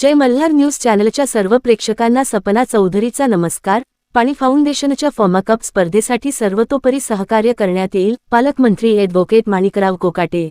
जय Malhar news चॅनलच्या सर्व प्रेक्षकांना सपना चौधरीचा नमस्कार. पाणी फाउंडेशनच्या फॉर्मा कप स्पर्धेसाठी सर्वतोपरी सहकार्य करण्यात येईल पालकमंत्री ॲडव्होकेट माणिकराव कोकाटे.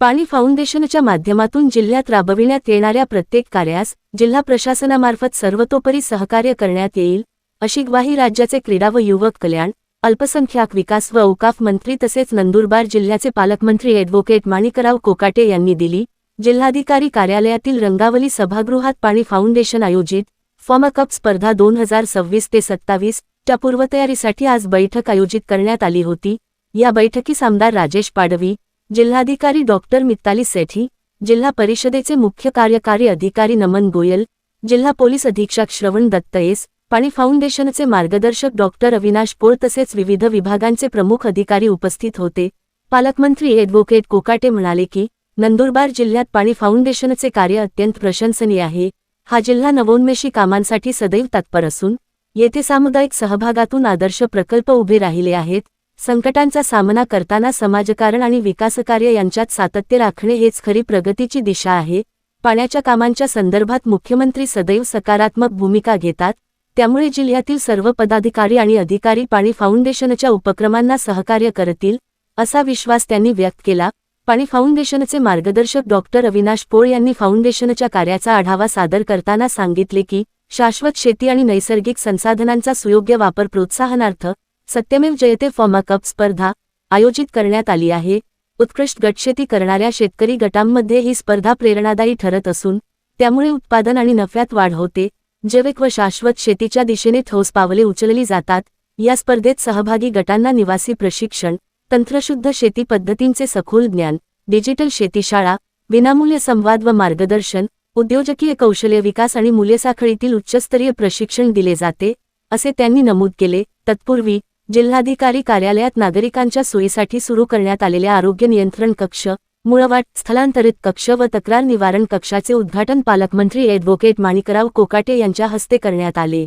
पाणी फाउंडेशनच्या माध्यमातून जिल्ह्यात राबविण्यात येणाऱ्या प्रत्येक कार्यास जिल्हा प्रशासनामार्फत सर्वतोपरी सहकार्य करण्यात येईल अशी ग्वाही राज्याचे क्रीडा व युवक कल्याण अल्पसंख्याक विकास व औकाफ मंत्री तसेच नंदुरबार जिल्ह्याचे पालकमंत्री ॲडव्होकेट माणिकराव कोकाटे यांनी दिली. जिल्हाधिकारी कार्यालयातील रंगावली सभागृहात पाणी फाउंडेशन आयोजित फॉर्मा कप स्पर्धा दोन हजार सव्वीस ते सत्तावीस च्या पूर्वतयारीसाठी आज बैठक आयोजित करण्यात आली होती. या बैठकीस आमदार राजेश पाडवी जिल्हाधिकारी डॉक्टर मित्ताली सेठी जिल्हा परिषदेचे मुख्य कार्यकारी अधिकारी नमन गोयल जिल्हा पोलीस अधीक्षक श्रवण दत्तयेस पाणी फाउंडेशनचे मार्गदर्शक डॉक्टर अविनाश पोळ तसेच विविध विभागांचे प्रमुख अधिकारी उपस्थित होते. पालकमंत्री ॲडव्होकेट कोकाटे म्हणाले की नंदुरबार जिल्ह्यात पाणी फाउंडेशनचे कार्य अत्यंत प्रशंसनीय आहे. हा जिल्हा नवोन्मेषी कामांसाठी सदैव तत्पर असून येथे सामुदायिक सहभागातून आदर्श प्रकल्प उभे राहिले आहेत. संकटांचा सामना करताना समाजकारण आणि विकासकार्य यांच्यात सातत्य राखणे हेच खरी प्रगतीची दिशा आहे. पाण्याच्या कामांच्या संदर्भात मुख्यमंत्री सदैव सकारात्मक भूमिका घेतात. त्यामुळे जिल्ह्यातील सर्व पदाधिकारी आणि अधिकारी पाणी फाउंडेशनच्या उपक्रमांना सहकार्य करतील असा विश्वास त्यांनी व्यक्त केला. पाणी फाउंडेशनचे मार्गदर्शक डॉक्टर अविनाश पोळ यांनी फाउंडेशनच्या कार्याचा आढावा सादर करताना सांगितले की शाश्वत शेती आणि नैसर्गिक संसाधनांचा सुयोग्य वापर प्रोत्साहनार्थ सत्यमेव जयते फॉर्मा कप स्पर्धा आयोजित करण्यात आली आहे. उत्कृष्ट गटशेती करणाऱ्या शेतकरी गटांमध्ये ही स्पर्धा प्रेरणादायी ठरत असून त्यामुळे उत्पादन आणि नफ्यात वाढ होते. जैविक व शाश्वत शेतीच्या दिशेने ठोस पावले उचलली जातात. या स्पर्धेत सहभागी गटांना निवासी प्रशिक्षण तंत्रशुद्ध शेती पद्धतींचे सखोल ज्ञान डिजिटल शेतीशाळा विनामूल्य संवाद व मार्गदर्शन उद्योजकीय कौशल्य विकास आणि मूल्यसाखळीतील उच्चस्तरीय प्रशिक्षण दिले जाते असे त्यांनी नमूद केले. तत्पूर्वी जिल्हाधिकारी कार्यालयात नागरिकांच्या सोयीसाठी सुरू करण्यात आलेल्या आरोग्य नियंत्रण कक्ष मुळवाट स्थलांतरित कक्ष व तक्रार निवारण कक्षाचे उद्घाटन पालकमंत्री ॲडव्होकेट माणिकराव कोकाटे यांच्या हस्ते करण्यात आले.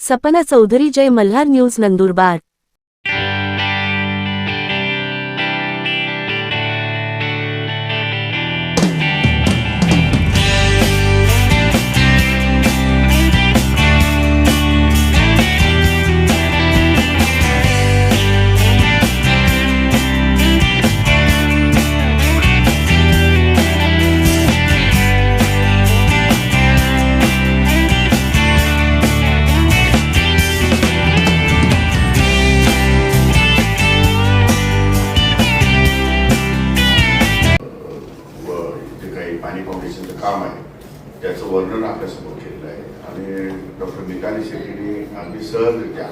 सपना चौधरी जय मल्हार न्यूज नंदुरबार. डॉक्टर मिताली अगदी सहजरित्या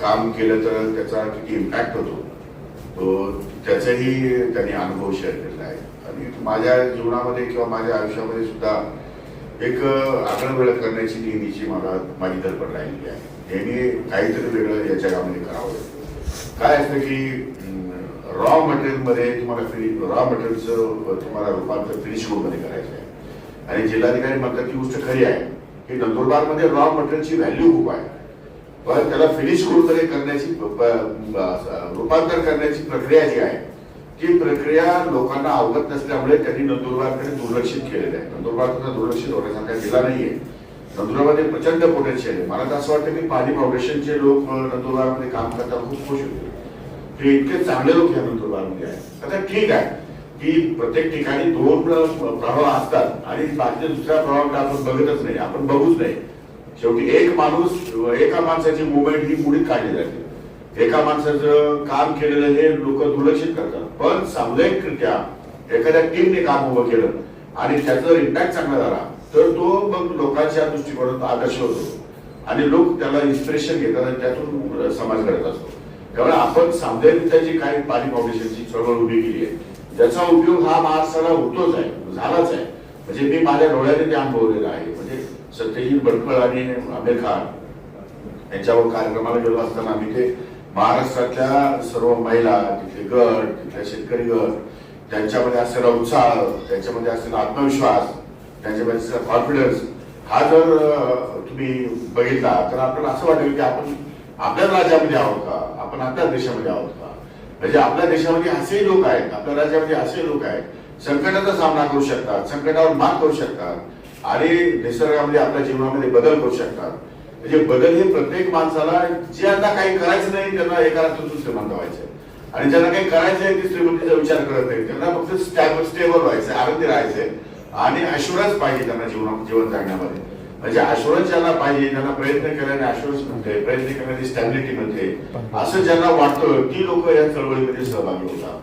काम केलं तर त्याचा किती इम्पॅक्ट होतो. तो त्याचाही त्यांनी अनुभव शेअर केलेला आहे. आणि माझ्या जीवनामध्ये किंवा माझ्या आयुष्यामध्ये सुद्धा एक आगळं करण्याची नेहमीची मला माझी धडपड राहिलेली आहे. नेहमी काहीतरी वेगळं याच्या कामाने करावं काय असतं की रॉ मटेरियलमध्ये तुम्हाला फिनि रॉ मटेरियलचं तुम्हाला रूपांतर फिनिशमध्ये करायचं आहे. आणि जिल्हाधिकारी म्हणतात की गोष्ट खरी आहे. की नंदुरबारमध्ये रॉ मटेरियलची व्हॅल्यू खूप आहे. पण त्याला फिनिशमध्ये करण्याची रूपांतर करण्याची प्रक्रिया जी आहे ती प्रक्रिया लोकांना अवगत नसल्यामुळे त्यांनी नंदुरबारकडे दुर्लक्षित केलेलं आहे. नंदुरबार दुर्लक्षित होण्यासारखा जिल्हा नाहीये. नंदुरबारमध्ये प्रचंड पोटेन्शियल आहे. मला तर असं वाटतं की पाणी फाउंडेशनचे लोक नंदुरबारमध्ये काम करतात खूप खुश होते हे इतके चांगले लोक या नंदुरबारमध्ये आहेत. आता ठीक आहे. की प्रत्येक ठिकाणी दोन प्रभाव असतात आणि बाकी दुसऱ्या प्रभावाकडे आपण बघतच नाही आपण बघूच नाही. शेवटी एक माणूस एका माणसाची मुवमेंट ही मुळीच काढली जाते. एका माणसाचं काम केलेलं हे लोक दुर्लक्षित करतात. पण सामुदायिकरित्या एखाद्या टीमने काम उभं केलं आणि त्याचा जर इम्पॅक्ट चांगला झाला तर तो मग लोकांच्या दृष्टिकोनात आदर्श होतो. आणि लोक त्याला इन्स्पिरेशन घेतात आणि त्यातून समाज घडत असतो. त्यामुळे आपण सामुदायिकरित्या जी काही पाणी फाउंडेशनची चळवळ उभी केली आहे ज्याचा उपयोग हा महाराष्ट्राला होतोच आहे झालाच आहे. म्हणजे मी माझ्या डोळ्याने ते अनुभवलेलं आहे. म्हणजे सत्यजित भटकळ आणि आमिर खान यांच्यावर कार्यक्रमाला गेलो असताना आम्ही ते महाराष्ट्रातल्या सर्व महिला तिथले गट तिथल्या शेतकरी गट त्यांच्यामध्ये असलेला उत्साह त्यांच्यामध्ये असलेला आत्मविश्वास त्यांच्यामध्ये असलेला कॉन्फिडन्स हा जर तुम्ही बघितला तर आपल्याला असं वाटेल की आपण आपल्याच राज्यामध्ये आहोत का? आपण आपल्याच देशामध्ये आहोत का? म्हणजे आपल्या देशामध्ये असे लोक आहेत आपल्या राज्यामध्ये असे लोक आहेत संकटाचा सामना करू शकतात संकटावर मात करू शकतात आणि निसर्गामध्ये आपल्या जीवनामध्ये बदल करू शकतात. म्हणजे बदल हे प्रत्येक माणसाला जे आता काही करायचं नाही त्यांना एका रात्रीतून श्रीमंत व्हायचं आणि ज्यांना काही करायचं आहे ते श्रीमंतीचा विचार करत नाही त्यांना फक्त स्टेबल व्हायचं आनंदी राहायचंय आणि अशुरन्स पाहिजे त्यांना जीवन जीवन जगण्यामध्ये. म्हणजे अशुरन्स ज्यांना पाहिजे ज्यांना प्रयत्न केल्याने अशुरन्स म्हणते प्रयत्न केल्याने स्टॅबिलिटी म्हणते असं ज्यांना वाटतं ती लोक या चळवळीमध्ये सहभागी होतात.